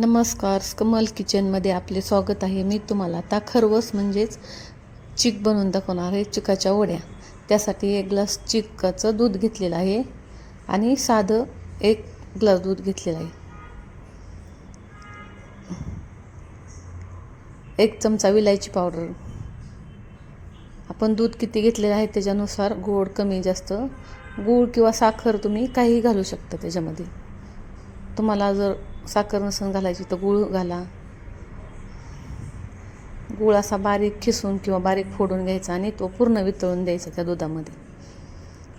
नमस्कार कमल किचनमध्ये आपले स्वागत आहे. मी तुम्हाला आता खरवस म्हणजेच चिक बनवून दाखवणार आहे चिकाच्या वड्या. त्यासाठी एक ग्लास चिकाचं दूध घेतलेलं आहे आणि साधं एक ग्लास दूध घेतलेलं आहे. एक चमचा विलायची पावडर. आपण दूध किती घेतलेलं आहे त्याच्यानुसार गोड कमी जास्त. गूळ किंवा साखर तुम्ही काहीही घालू शकता त्याच्यामध्ये. तुम्हाला जर साखर नसून घालायची तर गूळ घाला. गूळ असा बारीक खिसून किंवा बारीक फोडून घ्यायचा आणि तो पूर्ण वितळून द्यायचा त्या दुधामध्ये.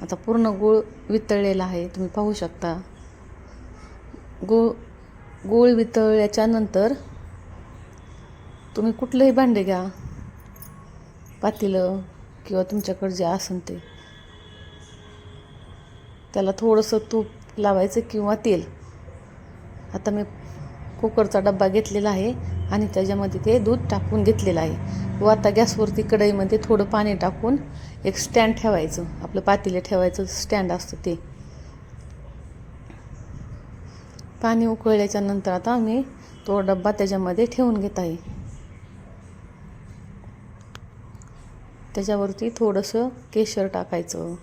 आता पूर्ण गूळ वितळलेला आहे तुम्ही पाहू शकता. गूळ गूळ वितळल्याच्या नंतर तुम्ही कुठलंही भांडे घ्या पातेलं किंवा तुमच्याकडे जे असेल ते. त्याला थोडंसं तूप लावायचं किंवा तेल. आता मी कुकरचा डब्बा घेतलेला आहे आणि त्याच्यामध्ये ते दूध टाकून घेतलेलं आहे. व आता गॅसवरती कढईमध्ये थोडं पाणी टाकून एक स्टँड ठेवायचं. आपलं पातेलं ठेवायचं स्टँड असतं ते. पाणी उकळल्याच्या नंतर आता मी तो डब्बा त्याच्यामध्ये ठेवून घेत आहे. त्याच्यावरती थोडंसं केशर टाकायचं.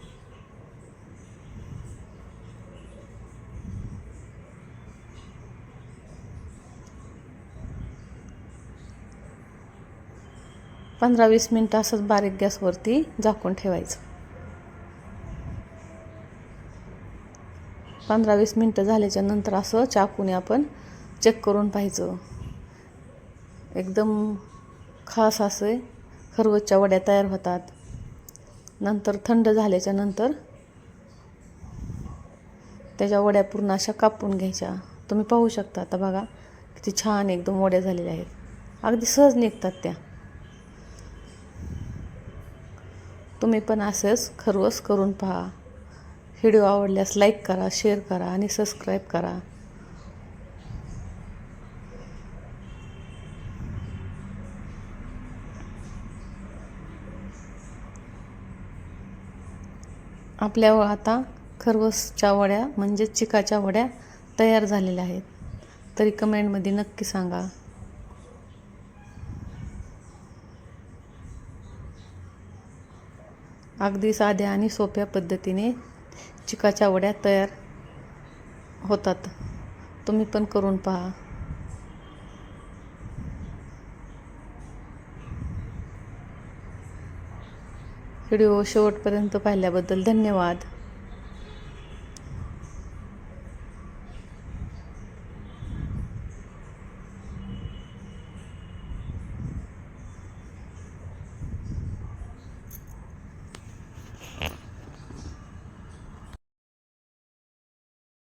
पंधरा वीस मिनटं असंच बारीक गॅसवरती झाकून ठेवायचं. पंधरा वीस मिनटं झाल्याच्यानंतर असं चाकूने आपण चेक करून पाहायचं. एकदम खास असे खरवसच्या वड्या तयार होतात. नंतर थंड झाल्याच्यानंतर त्याच्या वड्या पूर्ण अशा कापून घ्यायच्या. तुम्ही पाहू शकता आता बघा किती छान एकदम वड्या झालेल्या आहेत. अगदी सहज निघतात त्या. तुम्ही पण असंच खरवस करून पहा. व्हिडिओ आवडल्यास लाईक करा शेअर करा आणि सबस्क्राईब करा. आपल्या आता खरवसच्या वड्या म्हणजेच चिकाच्या वड्या तयार झालेल्या आहेत. तरी कमेंटमध्ये नक्की सांगा. अगदी साध्या आणि सोप्या पद्धतीने चिकाच्या वड्या तयार होतात. तुम्ही पण करून पहा. व्हिडिओ शेवटपर्यंत पाहिल्याबद्दल धन्यवाद.